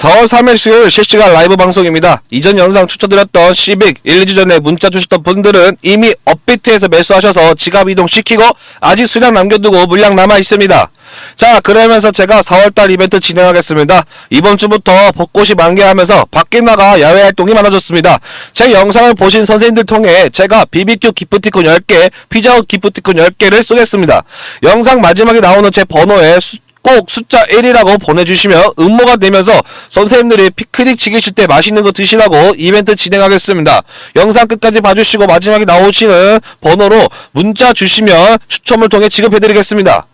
4월 3일 수요일 실시간 라이브 방송입니다. 이전 영상 추천드렸던 시빅 1, 2주 전에 문자 주셨던 분들은 이미 업비트에서 매수하셔서 지갑 이동시키고 아직 수량 남겨두고 물량 남아 있습니다. 자 그러면서 제가 4월달 이벤트 진행하겠습니다. 이번 주부터 벚꽃이 만개하면서 밖에 나가 야외 활동이 많아졌습니다. 제 영상을 보신 선생님들 통해 제가 BBQ 기프티콘 10개, 피자헛 기프티콘 10개를 쏘겠습니다. 영상 마지막에 나오는 제 번호에 수- 꼭 숫자 1이라고 보내주시면 음모가 되면서 선생님들이 피크닉 즐기실 때 맛있는 거 드시라고 이벤트 진행하겠습니다. 영상 끝까지 봐주시고 마지막에 나오시는 번호로 문자 주시면 추첨을 통해 지급해드리겠습니다.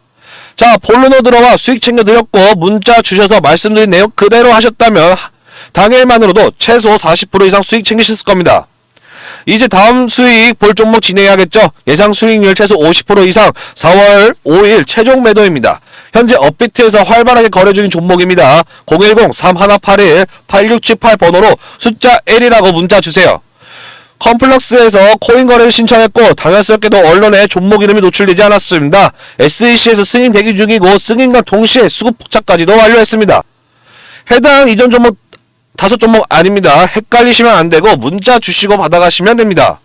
자, 본론으로 들어와 수익 챙겨드렸고 문자 주셔서 말씀드린 내용 그대로 하셨다면 하- 당일만으로도 최소 40% 이상 수익 챙기셨을 겁니다. 이제 다음 수익 볼 종목 진행해야겠죠. 예상 수익률 최소 50% 이상 4월 5일 최종 매도입니다. 현재 업비트에서 활발하게 거래 중인 종목입니다. 010-3181-8678 번호로 숫자 1이라고 문자 주세요. 컴플렉스에서 코인 거래를 신청했고 당연스럽게도 언론에 종목 이름이 노출되지 않았습니다. SEC에서 승인 대기 중이고 승인과 동시에 수급 포착까지도 완료했습니다. 해당 이전 종목 다섯 종목 아닙니다. 헷갈리시면 안 되고 문자 주시고 받아가시면 됩니다.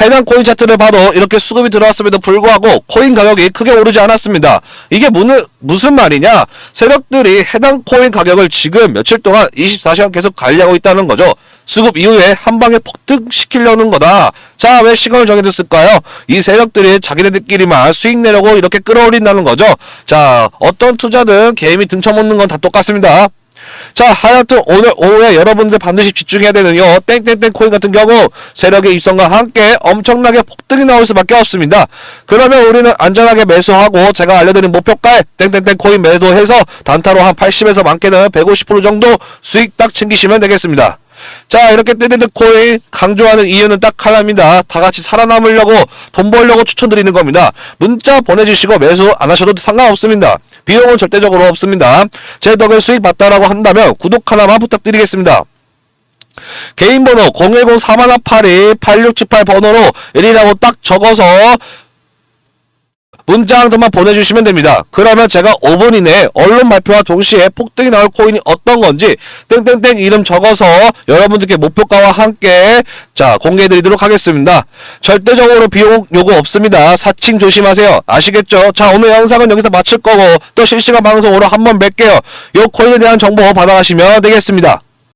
해당 코인 차트를 봐도 이렇게 수급이 들어왔음에도 불구하고 코인 가격이 크게 오르지 않았습니다. 이게 무슨, 무슨 말이냐? 세력들이 해당 코인 가격을 지금 며칠 동안 24시간 계속 관리하고 있다는 거죠. 수급 이후에 한 방에 폭등시키려는 거다. 자, 왜 시간을 정해뒀을까요? 이 세력들이 자기네들끼리만 수익 내려고 이렇게 끌어올린다는 거죠. 자, 어떤 투자든 개인이 등쳐먹는 건 다 똑같습니다. 자, 하여튼 오늘 오후에 여러분들 반드시 집중해야 되는 요 땡땡땡 코인 같은 경우 세력의 입성과 함께 엄청나게 폭등이 나올 수밖에 없습니다. 그러면 우리는 안전하게 매수하고 제가 알려드린 목표가에 땡땡땡 코인 매도해서 단타로 한 80에서 많게는 150% 정도 수익 딱 챙기시면 되겠습니다. 자 이렇게 떼떼떼 코인 강조하는 이유는 딱 하나입니다. 다 같이 살아남으려고 돈 벌려고 추천드리는 겁니다. 문자 보내주시고 매수 안 하셔도 상관없습니다. 비용은 절대적으로 없습니다. 제 덕을 수익 봤다라고 한다면 구독 하나만 부탁드리겠습니다. 개인 번호 010-4182-8678 번호로 1이라고 딱 적어서 통만 보내주시면 됩니다. 그러면 제가 5분 이내에 언론 발표와 동시에 폭등이 나올 코인이 어떤 건지 땡땡땡 이름 적어서 여러분들께 목표가와 함께 자 공개해드리도록 하겠습니다. 절대적으로 비용 요구 없습니다. 사칭 조심하세요. 아시겠죠? 자 오늘 영상은 여기서 마칠 거고 또 실시간 방송으로 한번 뵐게요. 요 코인에 대한 정보 받아가시면 되겠습니다.